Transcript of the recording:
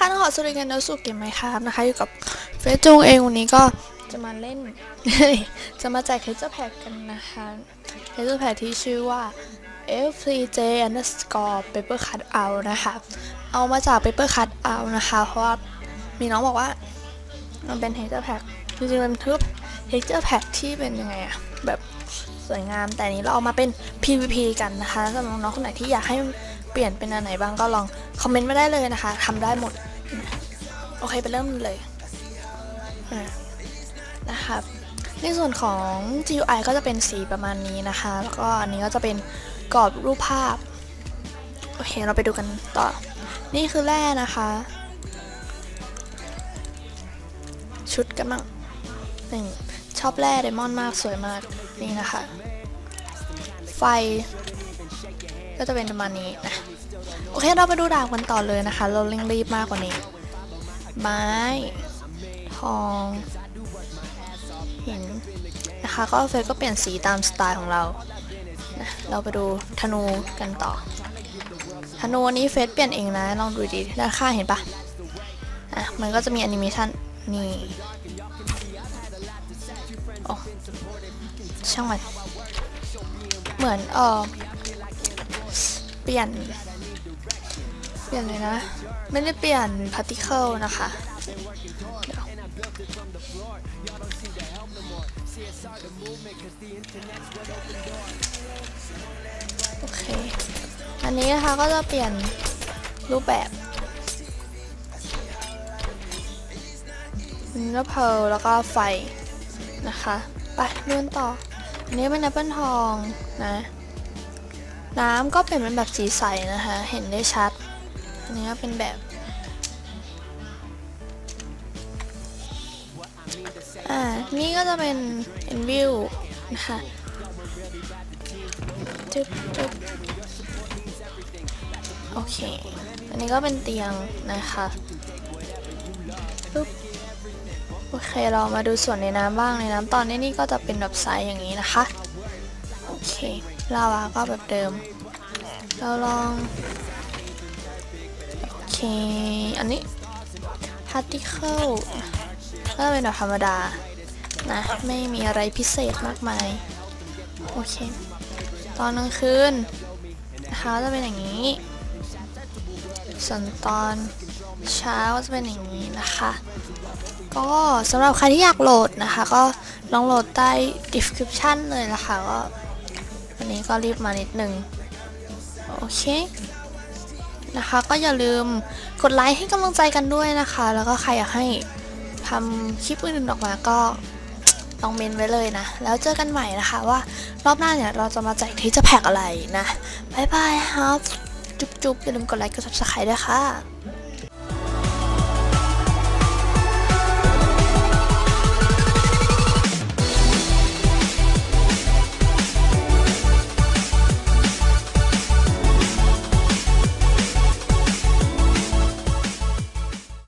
นะคะต้องขอสวัสดีกันนสู่เกมไมครับนะคะอยู่กับเฟซจุงเองวันนี้ก็จะมาเล่น จะมาแจกเ a เจอร์แพกกันนะคะเ a เจอร์แพกที่ชื่อว่า FCJ underscore paper cut out นะคะ เอามาจาก paper cut out นะคะ เพราะว่ามีน้องบอกว่า มันเป็นเ a เจอร์แพกจริงๆมันทึบเ a เจอร์แพกที่เป็นยังไงอะแบบสวยงาม แต่นนี้เราเอามาเป็น PVP กันนะคะสำหรับน้องๆคนไหนที่อยากให้เปลี่ยนเป็นอันไหนบ้างก็ลองคอมเมนต์มาได้เลยนะคะทำได้หมด โอเคไปเริ่มเลยนะครับในส่วนของ GUI ก็จะเป็นสีประมาณนี้นะคะ แล้วก็อันนี้ก็จะเป็นกรอบรูปภาพ โอเค เราไปดูกันต่อ นี่คือแร่นะคะ ชุดกันบ้างนี่งชอบแร่ไดมอนด์มากสวยมากนี่นะคะ ไฟ ก็จะเป็นประมาณนี้นะ โอเค เราไปดูดาบกันต่อเลยนะคะ เราเร่งรีบมากกว่านี้ ไม้ ทองหินนะคะก็เฟซก็เปลี่ยนสีตามสไตล์ของเรานะเราไปดูธนูกันต่อ ธนูนนี้เฟซเปลี่ยนเองนะ ลองดูดีด้านข้างเห็นปะอะ มันก็จะมีแอนิเมชันนี่โอ้ช่างมัน เหมือนเออเปลี่ยน เปลี่ยนเลยนะ ไม่ได้เปลี่ยนพาร์ติเคิลนะคะโอเค อันนี้นะคะก็จะเปลี่ยนรูปแบบนี่ก็เพลแล้วก็ไฟนะคะ ไปเลื่อนต่อ อันนี้เป็นแอปเปิลทองนะ น้ำก็เปลี่ยนเป็นแบบสีใสนะคะ เห็นได้ชัด อันนี้ก็เป็นแบบอ่านี่ก็จะเป็น en view นะคะจึ๊บจึ๊บโอเค อันนี้ก็เป็นเตียงนะคะปึ๊บโอเค เรามาดูส่วนในน้ำบ้างในน้ำตอนนี้นี่ก็จะเป็นแบบใสอย่างนี้นะคะ โอเค ลาวาก็แบบเดิม เราลอง อเคอันนี้ particle ก็เป็นแบบธรรมดา นะ ไม่มีอะไรพิเศษมากมาย โอเค ตอนกลางคืนนะคะจะเป็นอย่างนี้ ส่วนตอนเช้าจะเป็นอย่างนี้นะคะ ก็สำหรับใครที่อยากโหลดนะคะ ก็ลองโหลดใต้ description เลยนะคะก็วันนี้ก็รีบมานิดนึง โอเค นะคะ ก็อย่าลืมกดไลค์ให้กำลังใจกันด้วยนะคะ แล้วก็ใครอยากให้ทำคลิปอื่นๆออกมาก็ลองเมนไว้เลยนะ แล้วเจอกันใหม่นะคะว่ารอบหน้าเนี่ยเราจะมาแจกที่จะแพ็กอะไรนะบายบายครับ จุ๊บๆอย่าลืมกดไลค์กด subscribe ด้วยค่ะ